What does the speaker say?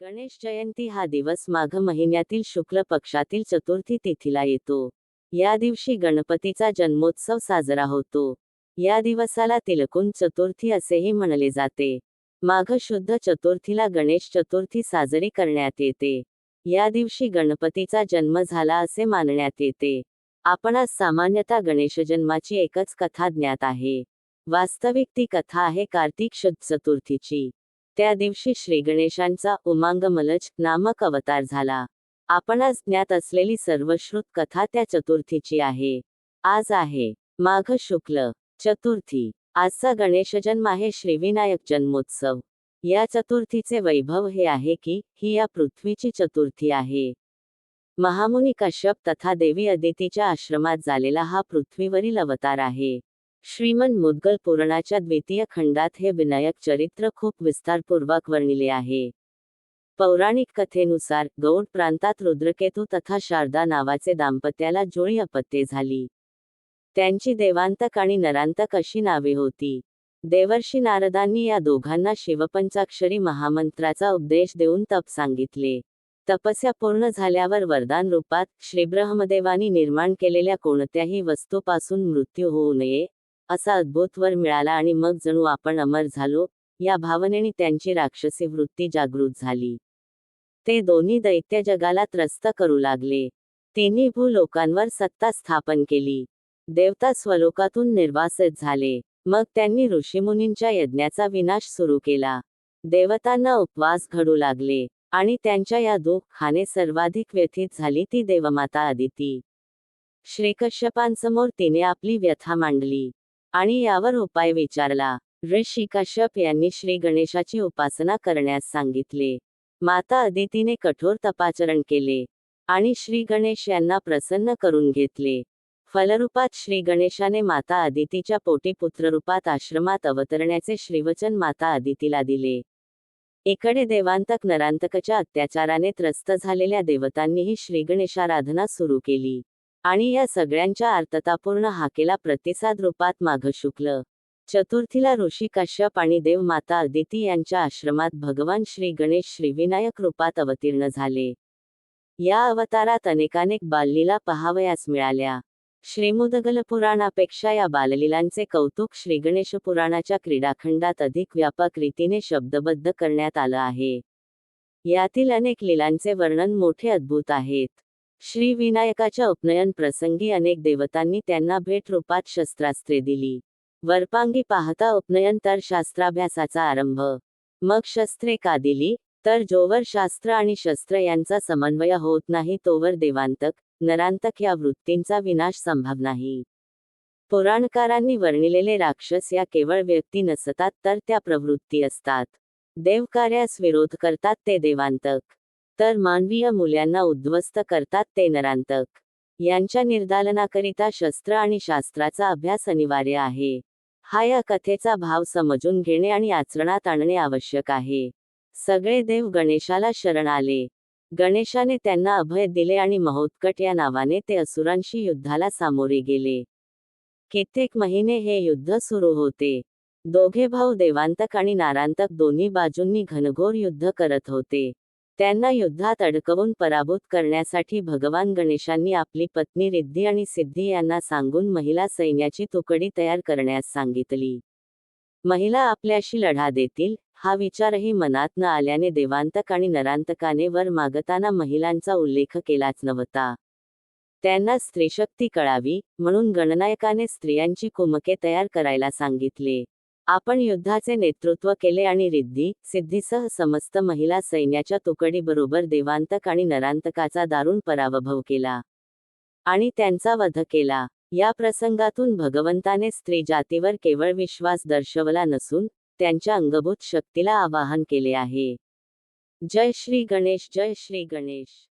गणेश जयंती हा दिवस माघ महिन्यातील शुक्ल पक्षातील चतुर्थी तिथीला येतो. या दिवशी गणपतीचा जन्मोत्सव साजरा होतो. या दिवसाला तिलकुंज चतुर्थी असेही म्हणले जाते. माघ शुद्ध चतुर्थीला गणेश चतुर्थी साजरी करण्यात येते. या दिवशी गणपतीचा जन्म झाला असे मानण्यात येते. आपणास सामान्यतः गणेश जन्माची एकच कथा ज्ञात आहे. वास्तविक ती कथा आहे कार्तिक शुद्ध चतुर्थीची. त्या दिवशी श्री गणेशांचा उमांग मलज नामक अवतार झाला. आपणास ज्ञात असलेली सर्वश्रुत कथा त्या चतुर्थीची आहे. आज आहे. माघ शुक्ल. चतुर्थी. आजचा गणेश जन्म आहे श्रीविनायक जन्मोत्सव. या चतुर्थीचे वैभव हे आहे की ही या पृथ्वीची चतुर्थी आहे. महामुनी कश्यप तथा देवी अदितीच्या आश्रमात झालेला हा पृथ्वीवरील अवतार आहे. श्रीमन मुद्गल पुराणाच्या द्वितीय खंडात हे विनायक चरित्र खूप विस्तारपूर्वक वर्णिले आहे. पौराणिक कथेनुसार गौड प्रांतात रुद्रकेतू तथा शारदा नावाचे दाम्पत्याला जुळी अपत्ये झाली. त्यांची देवांतक आणि नरांतक अशी नावे होती. देवर्षी नारदांनी या दोघांना शिवपंचाक्षरी महामंत्राचा उपदेश देऊन तप सांगितले. तपस्या पूर्ण झाल्यावर वरदान रूपात श्रीब्रह्मदेवानी निर्माण केलेल्या कोणत्याही वस्तूपासून मृत्यू होऊ नये असा अद्भुतवर मिळाला आणि मग जणू आपण अमर झालो या भावनेने त्यांची राक्षसी वृत्ती जागृत झाली. ते दोन्ही दैत्य जगाला त्रस्त करू लागले. तिन्ही भूलोकांवर सत्ता स्थापन केली. देवता स्वलोकातून निर्वासित झाले. मग त्यांनी ऋषीमुनींच्या यज्ञाचा विनाश सुरू केला. देवतांना उपवास घडू लागले आणि त्यांच्या या दुःखाने सर्वाधिक व्यथित झाली ती देवमाता आदिती. श्रीकश्यपांसमोर तिने आपली व्यथा मांडली. आणि यावर उपाय विचारला. ऋषी कश्यप यांनी श्री गणेशाची उपासना करण्यास सांगितले. माता अदितीने कठोर तपाचरण केले आणि श्री गणेश यांना प्रसन्न करून घेतले. फलरूपात श्री गणेशाने माता अदितीच्या पोटी पुत्ररूपात आश्रमात अवतरण्याचे श्रीवचन माता अदितीला दिले. इकडे देवांतक नरांतकच्या अत्याचाराने त्रस्त झालेल्या देवतांनीही श्रीगणेशाराधना सुरू केली. आणि या सगळ्यांच्या आर्ततापूर्ण हाकेला प्रतिसाद रूपात माघ शुक्ल. चतुर्थीला ऋषी काश्यप आणि देव माता अदिती यांच्या आश्रमात भगवान श्री गणेश श्रीविनायक रूपात अवतीर्ण झाले. या अवतारात अनेकानेक बाललीला पहावयास मिळाल्या. श्रीमुदगल पुराणापेक्षा या बाललीलांचे कौतुक श्रीगणेश पुराणाच्या क्रीडाखंडात अधिक व्यापक रीतीने शब्दबद्ध करण्यात आलं आहे. यातील अनेक लीलांचे वर्णन मोठे अद्भुत आहेत. श्री विनायकाच्या उपनयन प्रसंगी अनेक देवतांनी त्यांना भेट रूपात शस्त्रास्त्रे दिली. वरपांगी पाहता उपनयन तर शास्त्राभ्यासाचा आरंभ. मग शस्त्रे का दिली? तर जोवर शास्त्र आणि शस्त्र यांचा समन्वय होत नाही तोवर देवांतक नरांतक या वृत्तींचा विनाश संभव नाही. पुराणकारांनी वर्णिलेले राक्षस या केवळ व्यक्ती नसतात तर त्या प्रवृत्ती असतात. देवकार्यास विरोध करतात ते देवांतक. तर मानवीय मूल्यांना उद्ध्वस्त करतात ते नरांतक. यांच्या निर्दालनाकरिता शस्त्र आणि शास्त्राचा अभ्यास अनिवार्य आहे. हा या कथेचा भाव समजून घेणे आणि आचरणात आणणे आवश्यक आहे. सगळे देव गणेशाला शरण आले. गणेशाने त्यांना अभय दिले आणि महोत्कट या नावाने ते असुरांशी युद्धाला सामोरे गेले. कित्येक महिने हे युद्ध सुरू होते. दोघे भाऊ देवांतक आणि नारांतक दोन्ही बाजूंनी घनघोर युद्ध करत होते. त्यांना युद्धात अडकवून पराभूत करण्यासाठी भगवान गणेशांनी आपली पत्नी रिद्धी आणि सिद्धी यांना सांगून महिला सैन्याची तुकडी तयार करण्यास सांगितली. महिला आपल्याशी लढा देतील हा विचारही मनात न आल्याने देवांतक आणि नरांतकाने वर मागताना महिलांचा उल्लेख केलाच नव्हता. त्यांना स्त्रीशक्ती कळावी म्हणून गणनायकाने स्त्रियांची कुमके तयार करायला सांगितले. आपण युद्धाचे नेतृत्व केले आणि रिद्धी सिद्धीसह समस्त महिला सैन्याच्या तुकडीबरोबर देवांतक आणि नरांतकाचा दारुण पराभव केला. आणि त्यांचा वध केला. या प्रसंगातून भगवंताने स्त्री जातीवर केवळ विश्वास दर्शवला नसून त्यांच्या अंगभूत शक्तीला आवाहन केले आहे. जय श्री गणेश जय श्री गणेश.